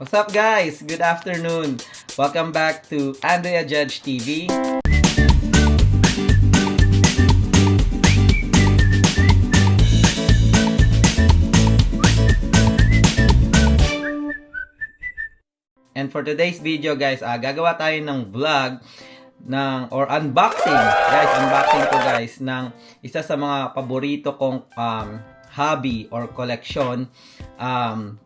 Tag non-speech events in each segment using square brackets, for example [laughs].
What's up guys? Good afternoon. Welcome back to Andrea Judge TV. And for today's video guys, ah, gagawa tayo ng vlog ng or unboxing. Guys, unboxing ko guys ng isa sa mga paborito kong um, hobby or collection um,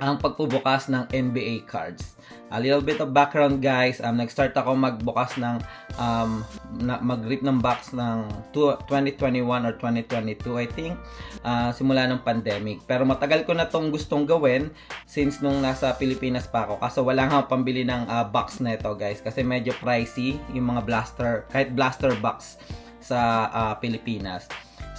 ang pagbubukas ng NBA cards. A little bit of background guys, um, nag-start ako magbukas ng um, na, mag-rip ng box ng two- 2021 or 2022 I think ah, simula ng pandemic. Pero matagal ko na tong gustong gawin since nung nasa Pilipinas pa ako. Kaso wala nga pambili ng ah, box na ito guys kasi medyo pricey yung mga blaster, kahit blaster box sa ah, Pilipinas.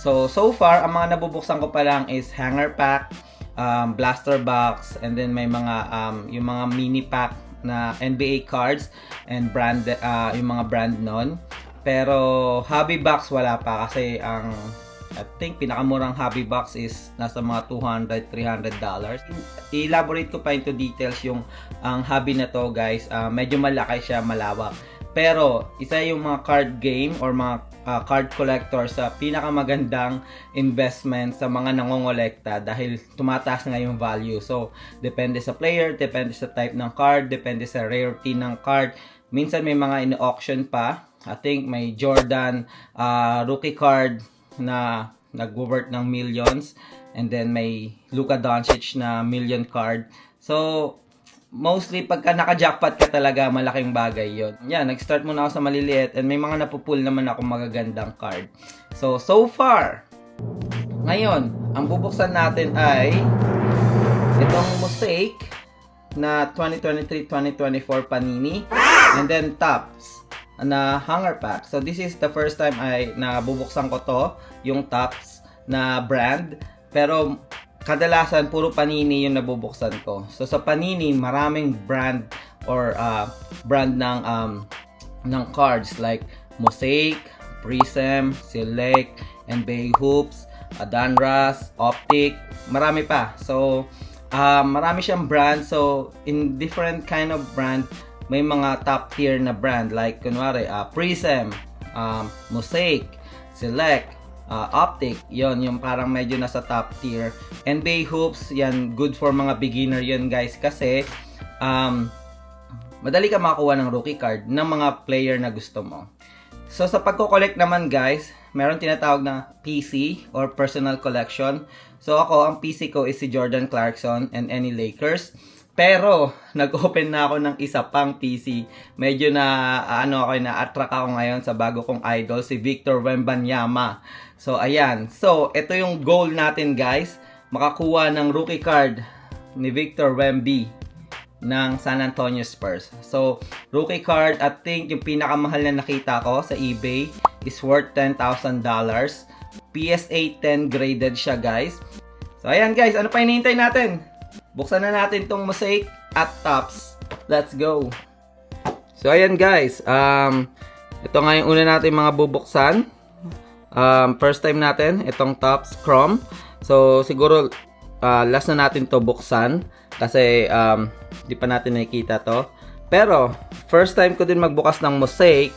So, so far, ang mga nabubuksan ko pa lang is hanger pack, um, blaster box, and then may mga, um, yung mga mini pack na NBA cards and brand, uh, yung mga brand nun. Pero, hobby box wala pa kasi ang I think pinakamurang hobby box is nasa mga 200 300 dollars. I-elaborate ko pa into details yung ang hobby na to, guys. Ah, medyo malaki siya, malawak. Pero isa yung mga card game or mga ah, card collector sa pinakamagandang investment sa mga nangongolekta dahil tumataas nga yung value. So, depende sa player, depende sa type ng card, depende sa rarity ng card. Minsan may mga in-auction pa. I think may Jordan ah, rookie card na nag-worth ng millions and then may Luka Doncic na million card. So, mostly pagka naka-jackpot ka talaga, malaking bagay yon. Yan, nag-start muna ako sa maliliit and may mga napupull naman ako magagandang card. So, so far, ngayon, ang bubuksan natin ay itong mosaic na 2023-2024 Panini and then tops na hanger pack. So this is the first time ay nabubuksan ko to, yung tops na brand. Pero kadalasan puro panini yung nabubuksan ko. So sa panini, maraming brand or uh, brand ng um, ng cards like Mosaic, Prism, Select, NBA Hoops, Adanras, Optic, marami pa. So uh, marami siyang brand. So in different kind of brand, may mga top tier na brand like kunwari uh, Prism, um, Mosaic, Select, uh, Optic, yon yung parang medyo nasa top tier. NBA Hoops, yan good for mga beginner yun guys kasi um, madali ka makakuha ng rookie card ng mga player na gusto mo. So sa pagko-collect naman guys, meron tinatawag na PC or personal collection. So ako, ang PC ko is si Jordan Clarkson and any Lakers. Pero, [laughs] nag-open na ako ng isa pang PC. Medyo na, ano ako, na-attract ako ngayon sa bago kong idol, si Victor Wembanyama. So, ayan. So, ito yung goal natin, guys. Makakuha ng rookie card ni Victor Wemby ng San Antonio Spurs. So, rookie card, I think yung pinakamahal na nakita ko sa eBay is worth $10,000. PSA 10 graded siya, guys. So, ayan guys, ano pa hinihintay natin? Buksan na natin tong mosaic at tops. Let's go! So, ayan guys. Um, ito nga yung una natin mga bubuksan. Um, first time natin, itong tops chrome. So, siguro uh, last na natin to buksan. Kasi, um, di pa natin nakikita to. Pero, first time ko din magbukas ng mosaic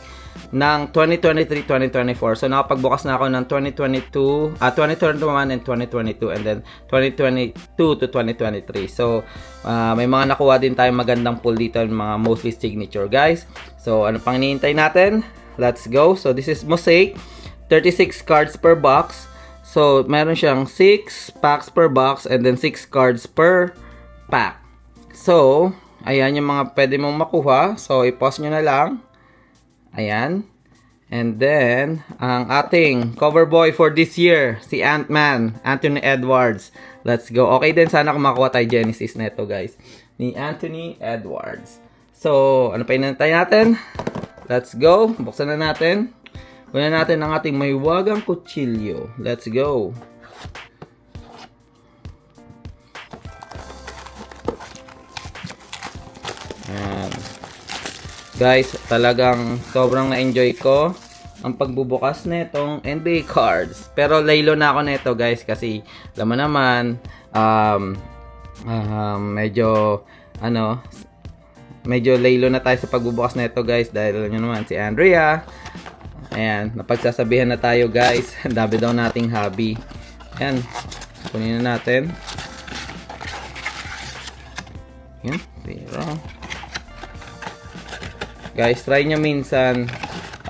ng 2023-2024. So, nakapagbukas na ako ng 2022, ah, 2021 and 2022 and then 2022 to 2023. So, ah, may mga nakuha din tayong magandang pull dito, mga mostly signature guys. So, ano pang hinihintay natin? Let's go. So, this is Mosaic. 36 cards per box. So, meron siyang 6 packs per box and then 6 cards per pack. So, ayan yung mga pwede mong makuha. So, i-pause nyo na lang. Ayan. And then, ang ating cover boy for this year, si Ant-Man, Anthony Edwards. Let's go. Okay din, sana kumakuha tayo Genesis neto guys. Ni Anthony Edwards. So, ano pa inantay natin? Let's go. Buksan na natin. Kunin natin ang ating may wagang kutsilyo. Let's go. Ayan. Guys, talagang sobrang na-enjoy ko ang pagbubukas nitong NBA cards. Pero laylo na ako nito guys kasi alam mo naman, um, um, medyo ano medyo laylo na tayo sa pagbubukas na ito guys dahil alam nyo naman si Andrea ayan napagsasabihan na tayo guys [laughs] ang dami daw nating hobby ayan kunin na natin yun zero guys try nyo minsan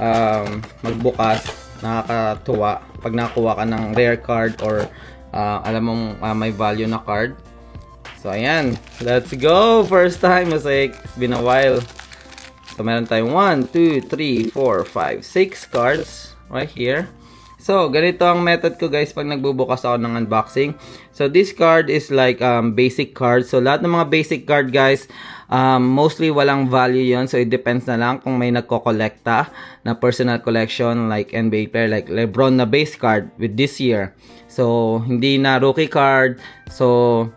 um, magbukas nakakatuwa pag nakuha ka ng rare card or uh, alam mong uh, may value na card So, ayan. Let's go! First time, Mosaic. It's been a while. So, meron tayong 1, 2, 3, 4, 5, 6 cards right here. So, ganito ang method ko guys pag nagbubukas ako ng unboxing. So, this card is like um, basic card. So, lahat ng mga basic card guys, um, mostly walang value yon So, it depends na lang kung may nagko-collecta na personal collection like NBA player, like Lebron na base card with this year. So, hindi na rookie card. So,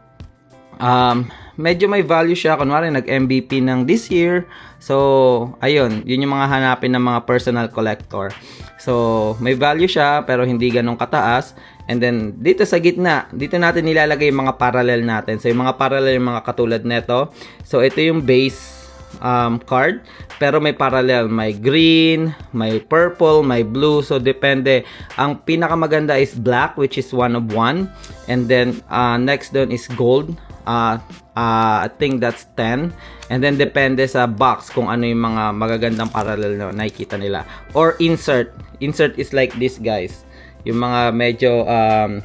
um, medyo may value siya. Kunwari, nag-MVP ng this year. So, ayun. Yun yung mga hanapin ng mga personal collector. So, may value siya, pero hindi ganun kataas. And then, dito sa gitna, dito natin nilalagay yung mga parallel natin. So, yung mga parallel, yung mga katulad neto. So, ito yung base um, card. Pero may parallel. May green, may purple, may blue. So, depende. Ang pinakamaganda is black, which is one of one. And then, uh, next doon is gold. Uh, uh, I think that's 10. And then, depende sa box kung ano yung mga magagandang parallel na nakikita nila. Or insert. Insert is like this, guys. Yung mga medyo um,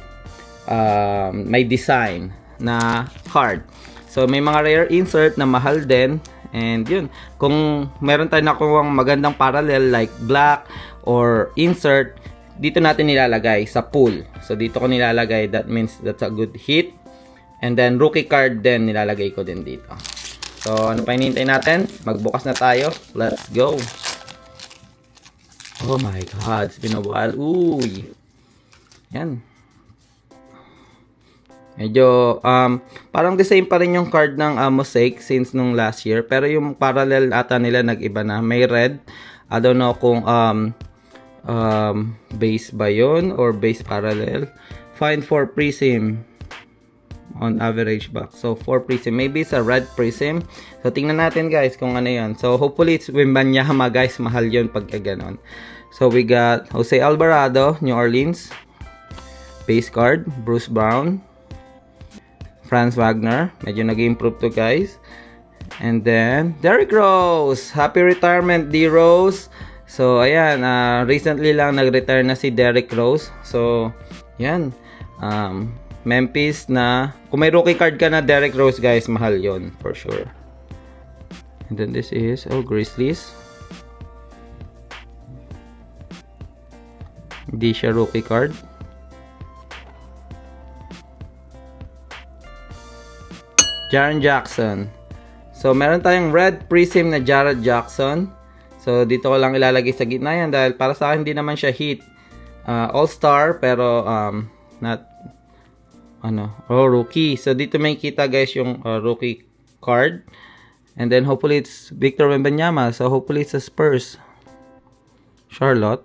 um, may design na card. So, may mga rare insert na mahal din. And yun, kung meron tayo nakuha magandang parallel like black or insert, dito natin nilalagay sa pool. So, dito ko nilalagay. That means that's a good hit. And then, rookie card din, nilalagay ko din dito. So, ano pa hinihintay natin? Magbukas na tayo. Let's go. Oh my God, while. Uy. Yan. Medyo, um, parang the same pa rin yung card ng uh, Mosaic since nung last year. Pero yung parallel ata nila nag-iba na. May red. I don't know kung um, um, base ba yun or base parallel. Find for prism on average box. So, 4 prism. Maybe it's a red prism. So, tingnan natin guys kung ano yun. So, hopefully it's Wimbanyama guys. Mahal yun pagka ganon. So, we got Jose Alvarado, New Orleans. Base card, Bruce Brown. Franz Wagner. Medyo nag-improve to guys. And then, Derrick Rose. Happy retirement, D. Rose. So, ayan. Uh, recently lang nag-retire na si Derrick Rose. So, yan. Um, Memphis na kung may rookie card ka na Derrick Rose guys mahal yon for sure. And then this is oh Grizzlies. Hindi siya rookie card. Jaren Jackson. So meron tayong red prism na Jared Jackson. So dito ko lang ilalagay sa gitna yan dahil para sa akin hindi naman siya hit uh, all-star pero um, not ano, oh, rookie. So, dito may kita guys yung uh, rookie card. And then, hopefully, it's Victor Wembanyama. So, hopefully, it's a Spurs. Charlotte.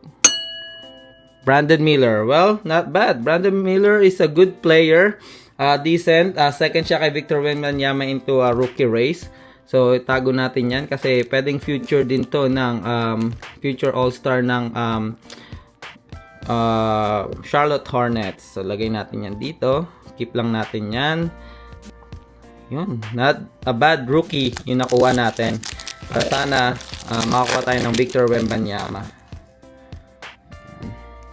Brandon Miller. Well, not bad. Brandon Miller is a good player. Uh, decent. Uh, second siya kay Victor Wembanyama into a rookie race. So, itago natin yan kasi pwedeng future din to ng um, future all-star ng um, uh, Charlotte Hornets. So, lagay natin yan dito. Keep lang natin yan. Yun. Not a bad rookie yung nakuha natin. Pero sana uh, makakuha tayo ng Victor Wembanyama.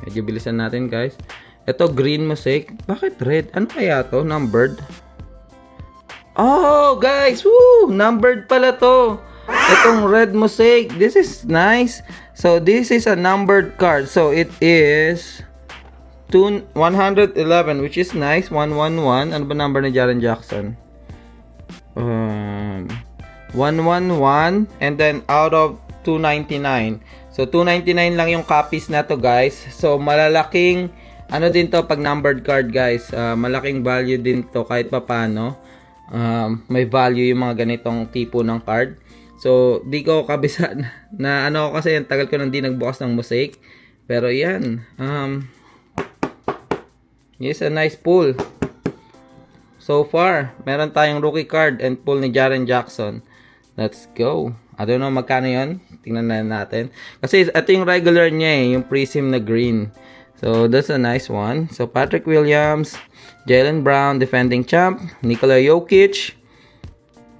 Medyo bilisan natin guys. Ito green mosaic. Bakit red? Ano kaya to? Numbered? Oh guys! Woo! Numbered pala to. Itong red mosaic. This is nice. So this is a numbered card. So it is 2, 111 which is nice. 111 ano ba number ni Jaren Jackson? Um, 111 and then out of 299 so 299 lang yung copies na to guys. So malalaking ano din to pag numbered card guys. Uh, malaking value din to kahit papano. Um, may value yung mga ganitong tipo ng card. So di ko kabisa [laughs] na, na ano kasi ang tagal ko nang di nagbukas ng mosaic. Pero yan. Um, Yes, a nice pull. so far, meron tayong rookie card and pull ni Jaren Jackson. Let's go. I don't know magkano yon. Tingnan na natin. Kasi ito yung regular niya eh, yung prism na green. So, that's a nice one. So, Patrick Williams, Jalen Brown, defending champ, Nikola Jokic,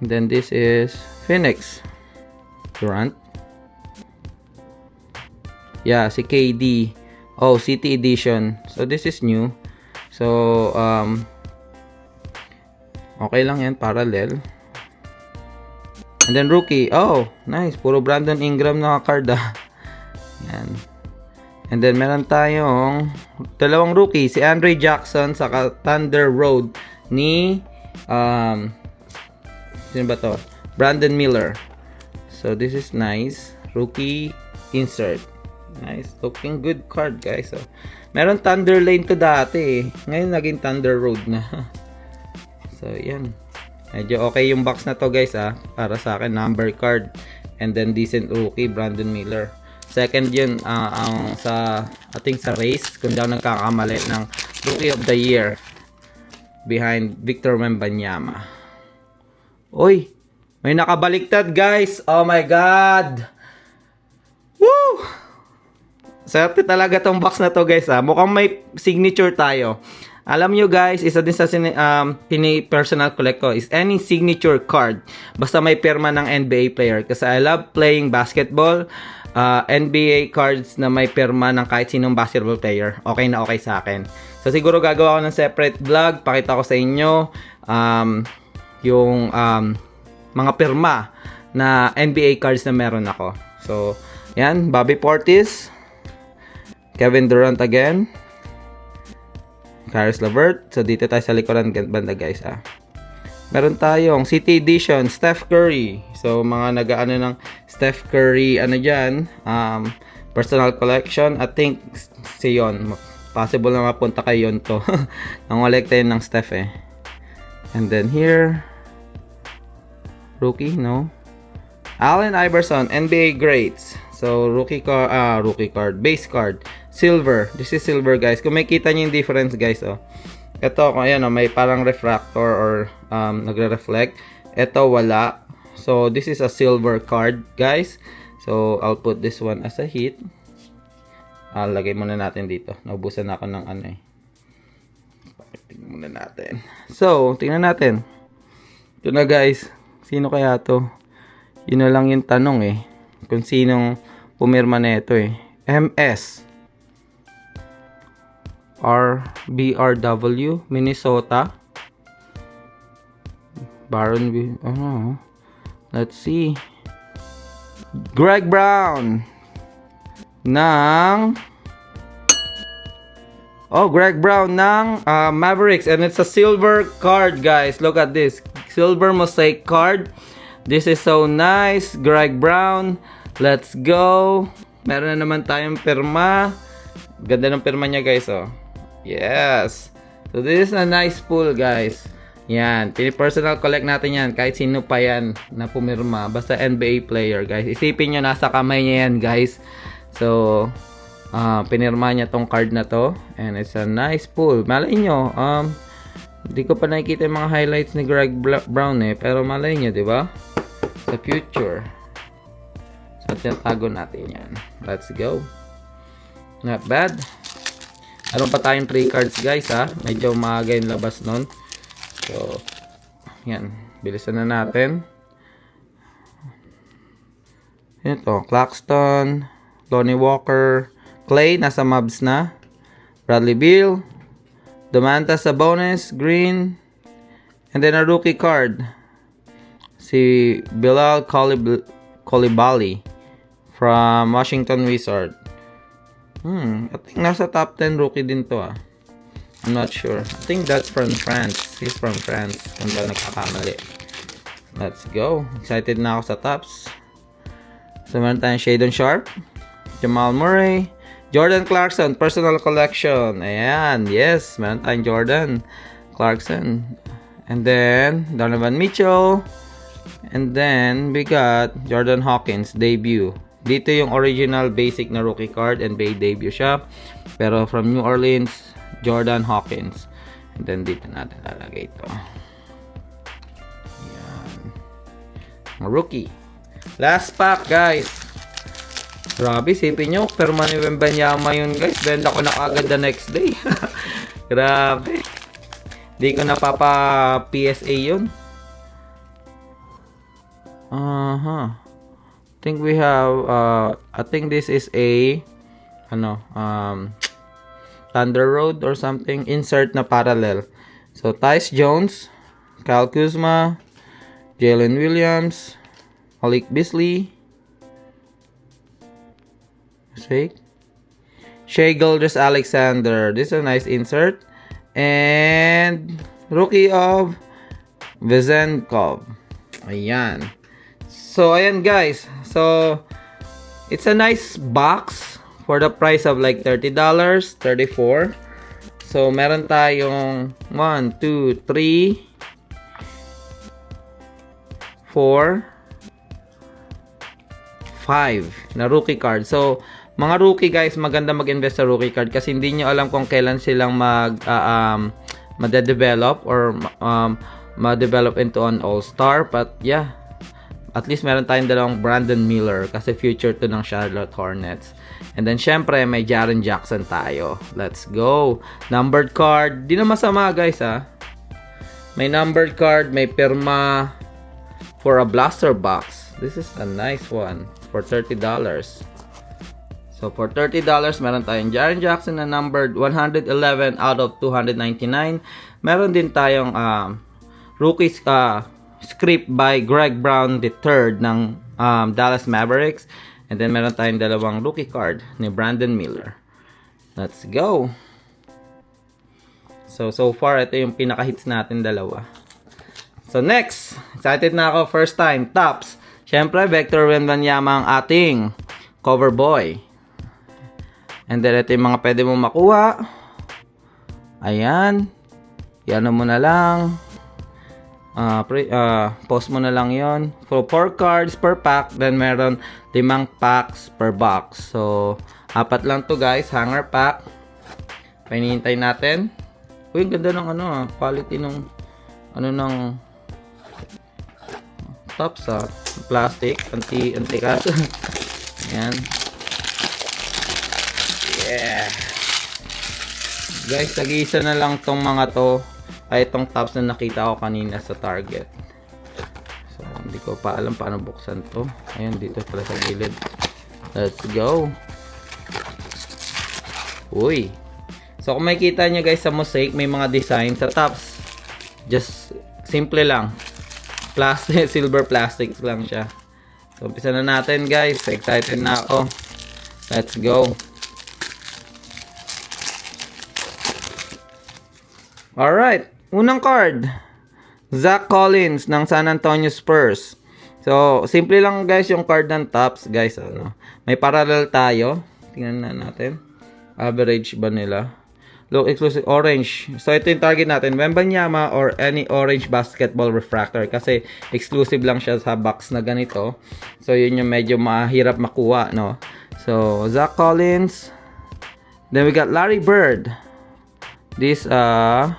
then this is Phoenix. Durant. Yeah, si KD. Oh, City Edition. So, this is new. So, um, okay lang yan, parallel. And then rookie. Oh, nice. Puro Brandon Ingram na card ah. Yan. And then meron tayong dalawang rookie, si Andre Jackson sa Thunder Road ni um sino ba to? Brandon Miller. So this is nice. Rookie insert. Nice. Looking good card, guys. So, meron Thunder Lane to dati eh. Ngayon naging Thunder Road na. [laughs] so, yan. Medyo okay yung box na to, guys, ah. Para sa akin, number card. And then decent rookie, Brandon Miller. Second yun ah, ang sa ating sa race kung daw nagkakamali ng Rookie of the Year behind Victor Wembanyama. Uy, may nakabaliktad guys. Oh my god. Woo! Swerte talaga tong box na to guys ah. Mukhang may signature tayo. Alam nyo guys, isa din sa um, pini personal collect ko is any signature card. Basta may perma ng NBA player. Kasi I love playing basketball. Uh, NBA cards na may perma ng kahit sinong basketball player. Okay na okay sa akin. So siguro gagawa ko ng separate vlog. Pakita ko sa inyo um, yung um, mga perma na NBA cards na meron ako. So, yan. Bobby Portis. Kevin Durant again. Caris LeVert. So, dito tayo sa likuran banda guys ah. Meron tayong City Edition, Steph Curry. So, mga nag-ano ng Steph Curry, ano dyan, um, personal collection. I think, si yon Possible na mapunta kay yon to. [laughs] Ang collect tayo ng Steph eh. And then here, rookie, no? Allen Iverson, NBA Greats. So, rookie card, ah, rookie card, base card, silver. This is silver, guys. Kung may kita niyo yung difference, guys, oh. Ito, kung ayan, oh, may parang refractor or um, nagre-reflect. Ito, wala. So, this is a silver card, guys. So, I'll put this one as a hit. Ah, lagay muna natin dito. Naubusan na ako ng ano eh. Tingnan muna natin. So, tingnan natin. Ito na guys. Sino kaya to? Yun na lang yung tanong eh. Kung sinong pumirma na ito eh. MS. RBRW, Minnesota. Baron, ano? Let's see. Greg Brown ng Oh, Greg Brown ng uh, Mavericks and it's a silver card, guys. Look at this. Silver mosaic card. This is so nice. Greg Brown. Let's go. Meron na naman tayong pirma. Ganda ng pirma niya, guys, oh. Yes. So this is a nice pull, guys. Yan, personal collect natin yan kahit sino pa yan na pumirma. Basta NBA player, guys. Isipin nyo, nasa kamay niya yan, guys. So, uh, pinirma niya tong card na to. And it's a nice pull. Malay nyo, um, hindi ko pa nakikita yung mga highlights ni Greg Brown eh. Pero malay nyo, di ba? Sa future. So, tinatago natin yan. Let's go. Not bad. Meron pa tayong 3 cards guys ha. Medyo maaga yung labas nun. So, yan. Bilisan na natin. Ito, Claxton, Lonnie Walker, Clay, nasa Mavs na. Bradley Beal, Domantas Sabonis, Green, and then a rookie card. Si Bilal Coulibaly from Washington Wizard. Hmm, I think nasa top 10 rookie din to ah. I'm not sure. I think that's from France. He's from France. Kung ba nagkakamali. Let's go. Excited na ako sa tops. So, meron tayong Shadon Sharp, Jamal Murray, Jordan Clarkson, personal collection. Ayan, yes, meron tayong Jordan Clarkson. And then, Donovan Mitchell. And then, we got Jordan Hawkins, debut. Dito yung original basic na rookie card and Bay debut siya. Pero from New Orleans, Jordan Hawkins. And then dito natin lalagay ito. Ayan. Rookie. Last pack guys. Grabe, sipin nyo. Permanent Wembanyama yun guys. Benda ko na kagad the next day. [laughs] Grabe. Hindi ko napapa PSA yun. Aha. Uh-huh. Think we have, uh, I think this is a, ano, um, Thunder Road or something. Insert na parallel. So, Tyce Jones, Kyle Kuzma, Jalen Williams, Malik Beasley, Shake, Shea Gilders Alexander. This is a nice insert. And rookie of Vizenkov. Ayan. So, ayan guys. So, it's a nice box for the price of like $30, 34 So, meron tayong 1, 2, 3, 4, 5 na rookie card. So, mga rookie guys, maganda mag-invest sa rookie card kasi hindi nyo alam kung kailan silang mag uh, um, made-develop or um, ma-develop into an all-star. But yeah, at least meron tayong dalawang Brandon Miller kasi future to ng Charlotte Hornets. And then, syempre, may Jaren Jackson tayo. Let's go. Numbered card. Di na masama, guys, ha. May numbered card, may pirma for a blaster box. This is a nice one for $30. So, for $30, meron tayong Jaren Jackson na numbered 111 out of 299. Meron din tayong um, rookies uh, script by Greg Brown III ng um, Dallas Mavericks. And then meron tayong dalawang rookie card ni Brandon Miller. Let's go! So, so far, ito yung pinaka-hits natin dalawa. So, next! Excited na ako. First time. Tops. Siyempre, Vector Wembanyama ang ating cover boy. And then, ito yung mga pwede mo makuha. Ayan. Yan mo na lang. Uh, pre, uh, post mo na lang yon For 4 cards per pack, then meron limang packs per box. So, apat lang to guys, hanger pack. Painihintay natin. Uy, ang ganda ng ano ah, quality ng ano ng tops ah, plastic, anti anti cut. [laughs] Yan. Yeah. Guys, tag-isa na lang tong mga to ay itong tops na nakita ko kanina sa Target. So, hindi ko pa alam paano buksan to. Ayun, dito pala sa gilid. Let's go. Uy. So, kung makikita nyo guys sa mosaic, may mga design sa tops. Just simple lang. Plastic, [laughs] silver plastics lang siya. So, umpisa na natin guys. Excited na ako. Let's go. Alright. Unang card, Zach Collins ng San Antonio Spurs. So, simple lang guys yung card ng tops, guys. Ano, may parallel tayo. Tingnan na natin. Average ba nila? Look, exclusive orange. So, ito yung target natin. Wembanyama or any orange basketball refractor. Kasi, exclusive lang siya sa box na ganito. So, yun yung medyo mahirap makuha, no? So, Zach Collins. Then, we got Larry Bird. This, uh,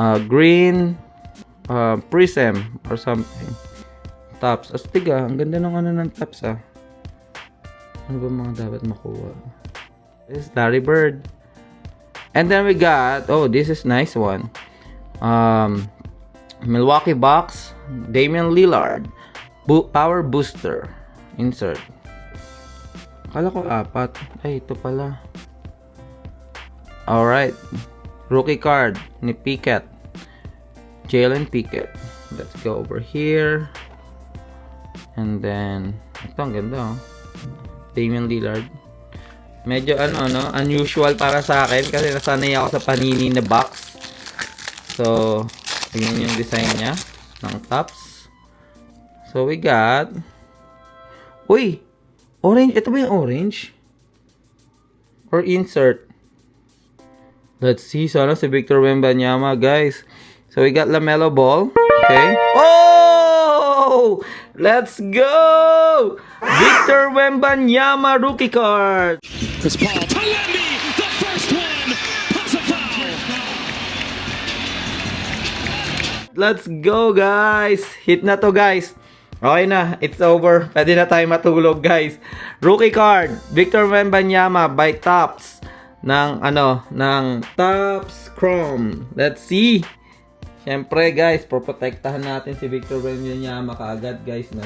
uh, green uh, prism or something. Tops. Astig ah. Ang ganda ng ano ng tops ah. Ano ba mga dapat makuha? This is Larry Bird. And then we got, oh, this is nice one. Um, Milwaukee Bucks, Damian Lillard, Bo- Power Booster. Insert. Kala ko apat. Ay, ito pala. Alright. Rookie card ni Pickett. Jalen Pickett. Let's go over here. And then, ito ang ganda oh. Damian Lillard. Medyo ano, no? Unusual para sa akin kasi nasanay ako sa panini na box. So, tingnan yung design niya ng tops. So, we got Uy! Orange. Ito ba yung orange? Or insert? Let's see. Sana si Victor Wembanyama, guys. So, we got LaMelo Ball. Okay. Oh! Let's go! Victor Wembanyama rookie card. Chris Paul Wemby, the first one, plus a foul. Let's go, guys! Hit na to, guys. Okay na, it's over. Pwede na tayo matulog, guys. Rookie card, Victor Wembanyama by Tops ng ano, ng Tops Chrome. Let's see. Siyempre, guys, proprotektahan natin si Victor Wembanyama kaagad, guys, no.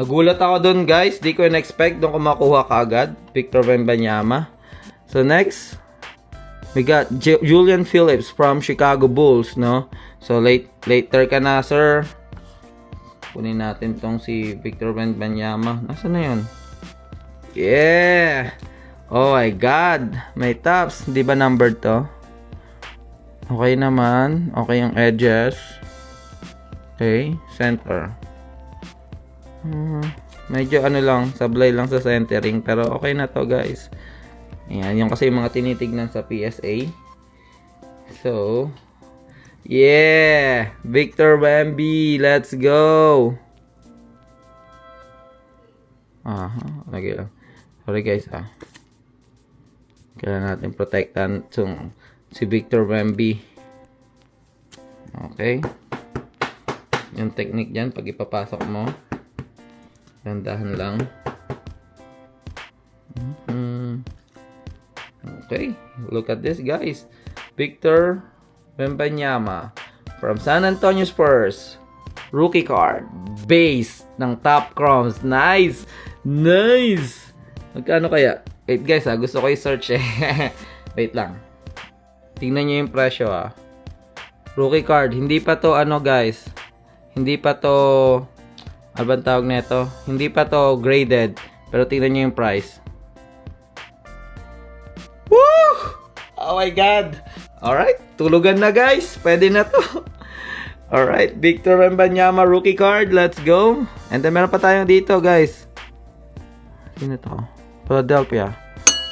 Nagulat ako dun, guys. Di ko in-expect doon ko makuha kaagad. Victor Wembanyama. So, next, we got Ju- Julian Phillips from Chicago Bulls, no? So, late, later ka na, sir. Kunin natin tong si Victor Wembanyama. Nasaan na yun? Yeah! Oh my God! May tops. Di ba numbered to? Okay naman. Okay yung edges. Okay. Center. Hmm, medyo ano lang, sablay lang sa centering. Pero okay na to guys. Ayan, yung kasi yung mga tinitignan sa PSA. So, yeah! Victor Wemby, let's go! Aha, lagi lang. Sorry guys ah. Kailangan natin protektan itong si Victor Wemby. Okay. Yung technique dyan, pag ipapasok mo, dandahan lang. Mhm. Okay, look at this guys. Victor Wembanyama from San Antonio Spurs. Rookie card. Base ng Top Crumbs. Nice! Nice! Magkano kaya? Wait guys ha, gusto ko i-search eh. [laughs] Wait lang. Tingnan nyo yung presyo ah. Rookie card. Hindi pa to ano guys. Hindi pa to ano bang tawag nito? Hindi pa to graded. Pero tingnan nyo yung price. Woo! Oh my God! Alright, tulugan na guys. Pwede na to. [laughs] Alright, Victor Wembanyama rookie card. Let's go. And then meron pa tayong dito guys. Sino to? Philadelphia.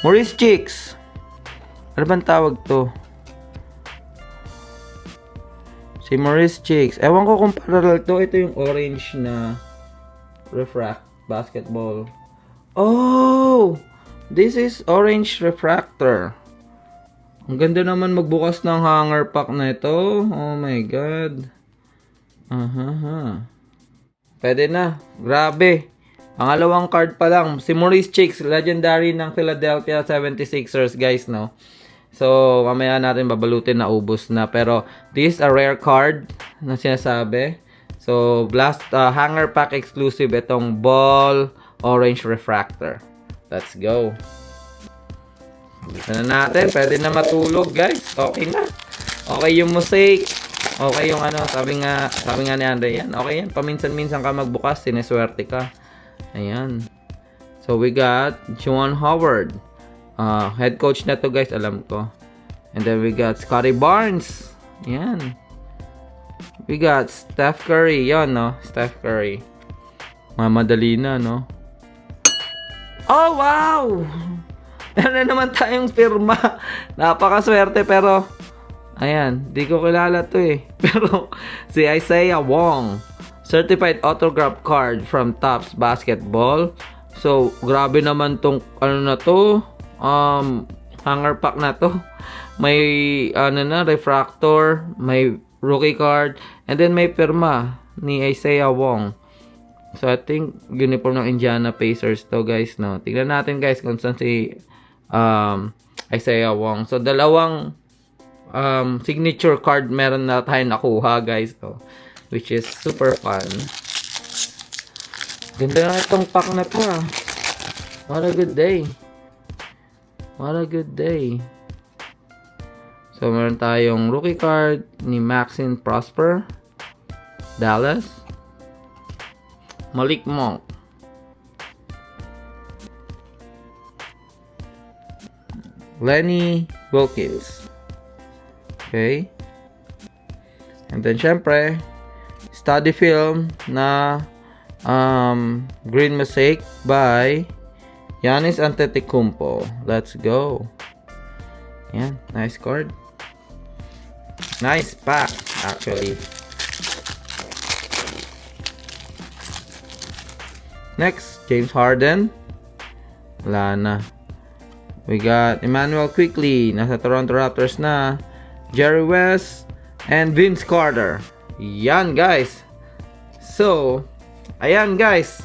Maurice Chicks. Ano bang tawag to? Si Maurice Chicks. Ewan ko kung parallel to. Ito yung orange na refract basketball. Oh! This is orange refractor. Ang ganda naman magbukas ng hanger pack na ito. Oh my god. Aha. Pwede na. Grabe. Pangalawang card pa lang. Si Maurice Chicks, legendary ng Philadelphia 76ers, guys, no? So, mamaya natin babalutin na ubos na. Pero, this is a rare card na sinasabi. So, blast uh, hanger pack exclusive itong ball orange refractor. Let's go. Dito na natin. Pwede na matulog, guys. Okay na. Okay yung mosaic. Okay yung ano, sabi nga, sabi nga ni Andre yan. Okay yan. Paminsan-minsan ka magbukas, sineswerte ka. Ayan. So, we got Juwan Howard. Uh, head coach na to guys, alam ko. And then we got Scotty Barnes. Ayan. We got Steph Curry. Yan, no? Steph Curry. Mamadali na, no? Oh, wow! [laughs] Meron na naman tayong firma. [laughs] Napakaswerte pero ayan, di ko kilala to eh. [laughs] Pero si Isaiah Wong, certified autograph card from Tops Basketball. So, grabe naman tong ano na to, um hanger pack na to. [laughs] May ano na refractor, may rookie card, and then may pirma ni Isaiah Wong. So, I think uniform ng Indiana Pacers to, guys, no? Tignan natin, guys, kung saan si um, Isaiah Wong. So, dalawang um, signature card meron na tayo nakuha, guys, no? Which is super fun. Ganda na itong pack na to, ah. What a good day. What a good day. So, meron tayong rookie card ni Maxine Prosper. Dallas. Malik Monk. Lenny Wilkins. Okay. And then, syempre, study film na um, Green Mosaic by Yanis Antetokounmpo. Let's go. Yan, nice card. Nice pack, actually. Next, James Harden. Wala na. We got Emmanuel Quickly. Nasa Toronto Raptors na. Jerry West. And Vince Carter. Yan, guys. So, Ayan guys.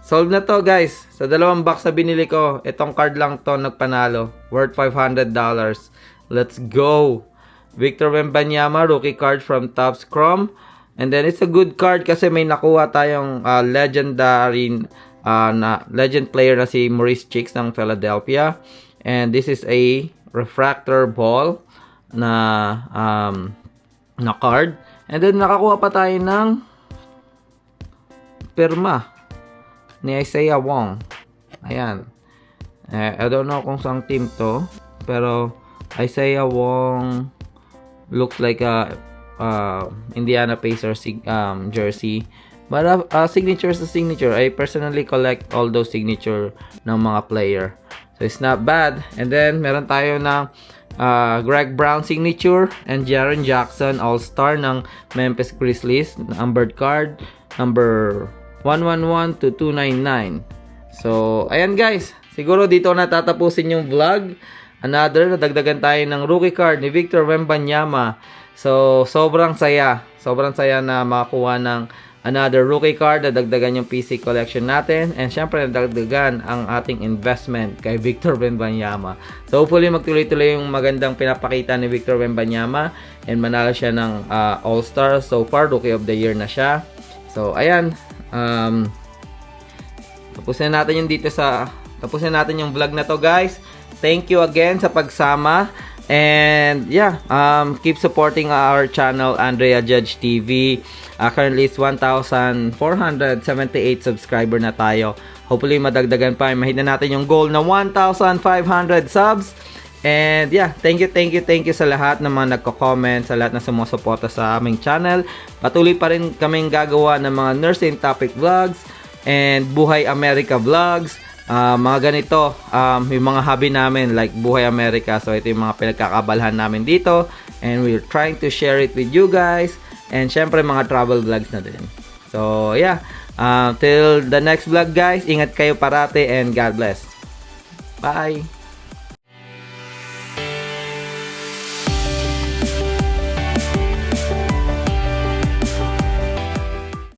Solve na to guys. Sa dalawang box na binili ko, itong card lang to nagpanalo. Worth $500. Let's go. Victor Wembanyama, rookie card from Topps Chrome. And then it's a good card kasi may nakuha tayong uh, legendary uh, na legend player na si Maurice Chicks ng Philadelphia. And this is a refractor ball na um, na card. And then nakakuha pa tayo ng pirma ni Isaiah Wong. Ayan. Eh, I don't know kung saan team to. Pero Isaiah Wong looks like a uh, Indiana Pacers um, jersey. But uh, uh, signature sa signature. I personally collect all those signature ng mga player. So it's not bad. And then meron tayo ng uh, Greg Brown signature and Jaron Jackson All-Star ng Memphis Grizzlies. Numbered card number 111 to 299. So, ayan guys. Siguro dito na tatapusin yung vlog. Another, nadagdagan tayo ng rookie card ni Victor Wembanyama. So, sobrang saya. Sobrang saya na makakuha ng another rookie card. Nadagdagan yung PC collection natin. And syempre, nadagdagan ang ating investment kay Victor Wembanyama. So, hopefully, magtuloy-tuloy yung magandang pinapakita ni Victor Wembanyama. And manalo siya ng uh, All-Star. So far, Rookie of the Year na siya. So, ayan. Um, tapusin na natin yung dito sa tapusin na natin yung vlog na to guys thank you again sa pagsama and yeah um keep supporting our channel Andrea Judge TV uh, currently is 1,478 subscriber na tayo hopefully madagdagan pa mahina natin yung goal na 1,500 subs And yeah, thank you, thank you, thank you sa lahat ng mga nagko-comment, sa lahat na sumusuporta sa aming channel. Patuloy pa rin kaming gagawa ng mga nursing topic vlogs and Buhay America vlogs. Ah, mga ganito, um, yung mga hobby namin like Buhay America. So ito yung mga pinagkakabalhan namin dito. And we're trying to share it with you guys. And syempre mga travel vlogs na din. So yeah, uh, till the next vlog guys, ingat kayo parate and God bless. Bye!